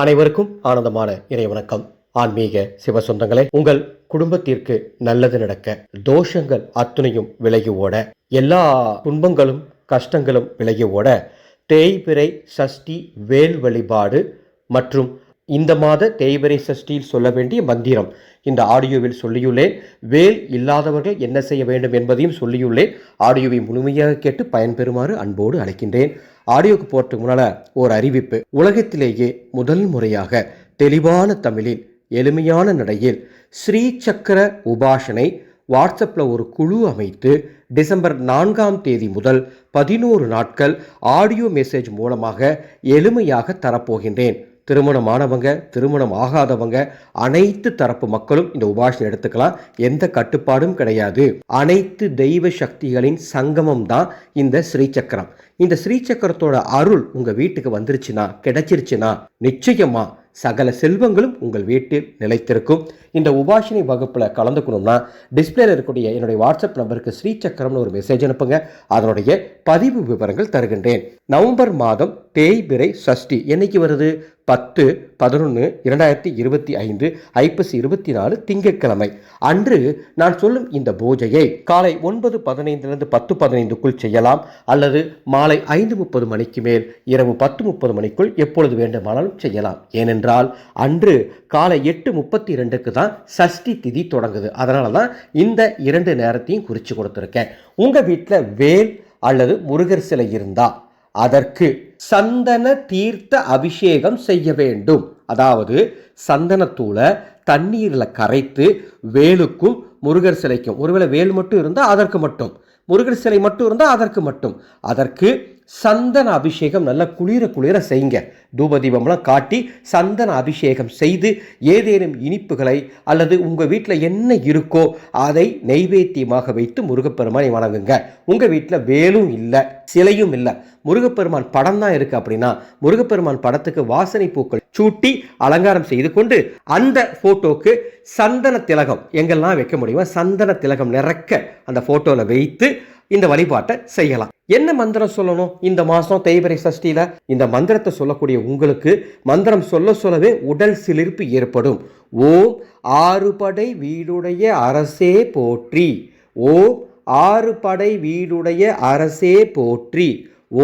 அனைவருக்கும் ஆனந்தமான இறை வணக்கம். ஆன்மீக சிவ சொந்தங்களே உங்கள் குடும்பத்திற்கு நல்லது நடக்க தோஷங்கள் அத்துணையும் விலகி ஓட எல்லா துன்பங்களும் கஷ்டங்களும் விலகி ஓட தேய்பிறை சஷ்டி வேல் வழிபாடு மற்றும் இந்த மாத தேய்வரை சஷ்டியில் சொல்ல வேண்டிய மந்திரம். இந்த ஆடியோவில் சொல்லியுள்ளேன் வேல் இல்லாதவர்கள் என்ன செய்ய வேண்டும் என்பதையும் சொல்லியுள்ளேன். ஆடியோவை முழுமையாக கேட்டு பயன்பெறுமாறு அன்போடு அழைக்கின்றேன். ஆடியோக்கு போறதுக்கு முன்னால ஒரு அறிவிப்பு. உலகத்திலேயே முதல் முறையாக தெளிவான தமிழில் எளிமையான நடையில் ஸ்ரீ சக்கர உபாசனை வாட்ஸ்அப்பில் ஒரு குழு அமைத்து டிசம்பர் நான்காம் தேதி முதல் பதினோரு நாட்கள் ஆடியோ மெசேஜ் மூலமாக எளிமையாக தரப்போகின்றேன். திருமணமானவங்க திருமணம் ஆகாதவங்க அனைத்து தரப்பு மக்களும் இந்த உபாசனை எடுத்துக்கலாம். எந்த கட்டுப்பாடும் கிடையாது. அனைத்து தெய்வ சக்திகளின் சங்கமம் தான் இந்த ஸ்ரீசக்கரம். இந்த ஸ்ரீசக்கரத்தோட அருள் உங்க வீட்டுக்கு வந்துருச்சுன்னா கிடைச்சிருச்சுன்னா நிச்சயமா சகல செல்வங்களும் உங்கள் வீட்டில் நிலைத்திருக்கும். இந்த உபாஷினி வகுப்பில் கலந்துக்கணும்னா டிஸ்பிளேல இருக்கக்கூடிய என்னுடைய வாட்ஸ்அப் நம்பருக்கு ஸ்ரீசக்கரம்னு ஒரு மெசேஜ் அனுப்புங்க. அதனுடைய பதிவு விவரங்கள் தருகின்றேன். நவம்பர் மாதம் தேய்பிரை சஷ்டி என்னைக்கு வருது? பத்து பதினொன்று இரண்டாயிரத்தி இருபத்தி ஐந்து ஐப்பசி இருபத்தி நாலு திங்கட்கிழமை. அன்று நான் சொல்லும் இந்த பூஜையை காலை ஒன்பது பதினைந்திலிருந்து பத்து பதினைந்துக்குள் செய்யலாம். அல்லது மாலை ஐந்து முப்பது மணிக்கு மேல் இரவு பத்து முப்பது மணிக்குள் எப்பொழுது வேண்டுமானாலும் செய்யலாம். ஏனென்றால் அன்று காலை எட்டு முப்பத்தி ரெண்டுக்கு தான் சஷ்டி திதி தொடங்குது. அதனால தான் இந்த இரண்டு நேரத்தையும் குறித்து கொடுத்துருக்கேன். உங்கள் வீட்டில் வேல் அல்லது முருகர் சிலை இருந்தால் அதற்கு சந்தன தீர்த்த அபிஷேகம் செய்ய வேண்டும். அதாவது சந்தனத்தூளை தண்ணீரில் கரைத்து வேலுக்கும் முருகர் சிலைக்கும். ஒருவேளை வேல் மட்டும் இருந்தால் அதற்கு மட்டும். முருகர் சிலை மட்டும் இருந்தால் அதற்கு மட்டும். அதற்கு சந்தன அபிஷேகம் நல்லா குளிர குளிர செய்யுங்க. தூபதீபம்லாம் காட்டி சந்தன அபிஷேகம் செய்து ஏதேனும் இனிப்புகளை அல்லது உங்கள் வீட்டில் என்ன இருக்கோ அதை நெய்வேத்தியமாக வைத்து முருகப்பெருமானை வணங்குங்க. உங்கள் வீட்டில் வேலும் இல்லை சிலையும் இல்லை. முருகப்பெருமான் படம் தான் இருக்குது அப்படின்னா முருகப்பெருமான் படத்துக்கு வாசனை பூக்கள் சூட்டி அலங்காரம் செய்து கொண்டு அந்த ஃபோட்டோக்கு சந்தன திலகம் எங்கெல்லாம் வைக்க முடியுமோ சந்தன திலகம் நிறக்க அந்த ஃபோட்டோவில் வைத்து இந்த வழிபாட்டை செய்யலாம். என்ன மந்திரம் சொல்லணும்? இந்த மாதம் தேய்பிரை சஷ்டியில் இந்த மந்திரத்தை சொல்லக்கூடிய உங்களுக்கு மந்திரம் சொல்ல சொல்லவே உடல் சிலிர்ப்பு ஏற்படும். ஓம் ஆறுபடை வீடுடைய அரசே போற்றி. ஓம் ஆறு படை வீடுடைய அரசே போற்றி.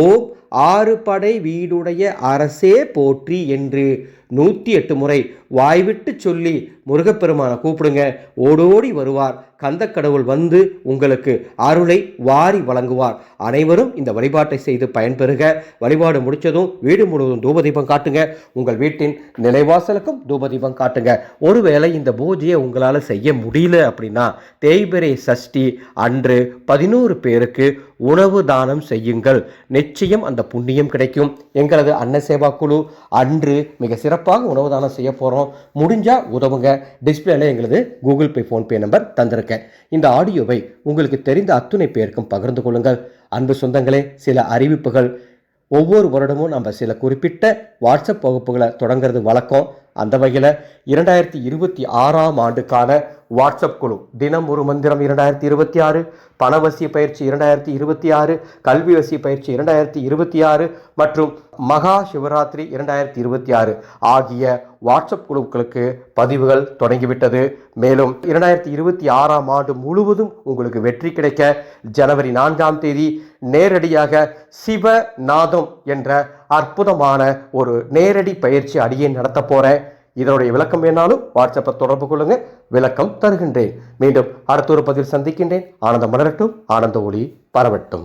ஓம் ஆறு படை வீடுடைய அரசே போற்றி என்று நூற்றி எட்டு முறை வாய்விட்டு சொல்லி முருகப்பெருமானை கூப்பிடுங்க. ஓடோடி வருவார். கந்தக்கடவுள் வந்து உங்களுக்கு அருளை வாரி வழங்குவார். அனைவரும் இந்த வழிபாட்டை செய்து பயன்பெறுக. வழிபாடு முடித்ததும் வீடு முழுவதும் தூபதீபம் காட்டுங்க. உங்கள் வீட்டின் நிலைவாசலுக்கும் தூபதீபம் காட்டுங்க. ஒருவேளை இந்த பூஜையை உங்களால் செய்ய முடியல அப்படின்னா தேய்பிரை சஷ்டி அன்று பதினோரு பேருக்கு உணவு தானம் செய்யுங்கள். நிச்சயம் அந்த புண்ணியம் கிடைக்கும். எங்களது அன்ன சேவா குழு அன்று மிக சிறப்பாக உணவு தானம் செய்ய போகிறோம் முடிஞ்சால் உதவுங்க. டிஸ்பிளேல எங்களது கூகுள் பே ஃபோன்பே நம்பர் தந்திருக்கேன் இந்த ஆடியோவை உங்களுக்கு தெரிந்த அத்துணை பேருக்கும் பகிர்ந்து கொள்ளுங்கள். அன்பு சொந்தங்களே சில அறிவிப்புகள். ஒவ்வொரு வருடமும் நம்ம சில குறிப்பிட்ட வாட்ஸ்அப் வகுப்புகளை தொடங்குறது வழக்கம். அந்த வகையில் இரண்டாயிரத்தி இருபத்தி ஆறாம் ஆண்டுக்கான வாட்ஸ்அப் குழு. தினம் ஒரு மந்திரம் இரண்டாயிரத்தி இருபத்தி ஆறு பணவசிய பயிற்சி இரண்டாயிரத்தி இருபத்தி ஆறு கல்வி வசிய பயிற்சி இரண்டாயிரத்தி இருபத்தி ஆறு மற்றும் மகா சிவராத்திரி இரண்டாயிரத்தி இருபத்தி ஆறு ஆகிய வாட்ஸ்அப் குழுக்களுக்கு பதிவுகள் தொடங்கிவிட்டது. மேலும் இரண்டாயிரத்தி இருபத்தி ஆறாம் ஆண்டு முழுவதும் உங்களுக்கு வெற்றி கிடைக்க ஜனவரி நான்காம் தேதி நேரடியாக சிவநாதம் என்ற அற்புதமான ஒரு நேரடி பயிற்சி அடியை நடத்த போகிறேன் இதனுடைய விளக்கம் வேணாலும் வாட்ஸ்அப்பை தொடர்பு கொள்ளுங்க. விளக்கம் தருகின்றேன். மீண்டும் அடுத்த ஒரு பதில் சந்திக்கின்றேன். ஆனந்தம் மலரட்டும். ஆனந்த ஒளி பரவட்டும்.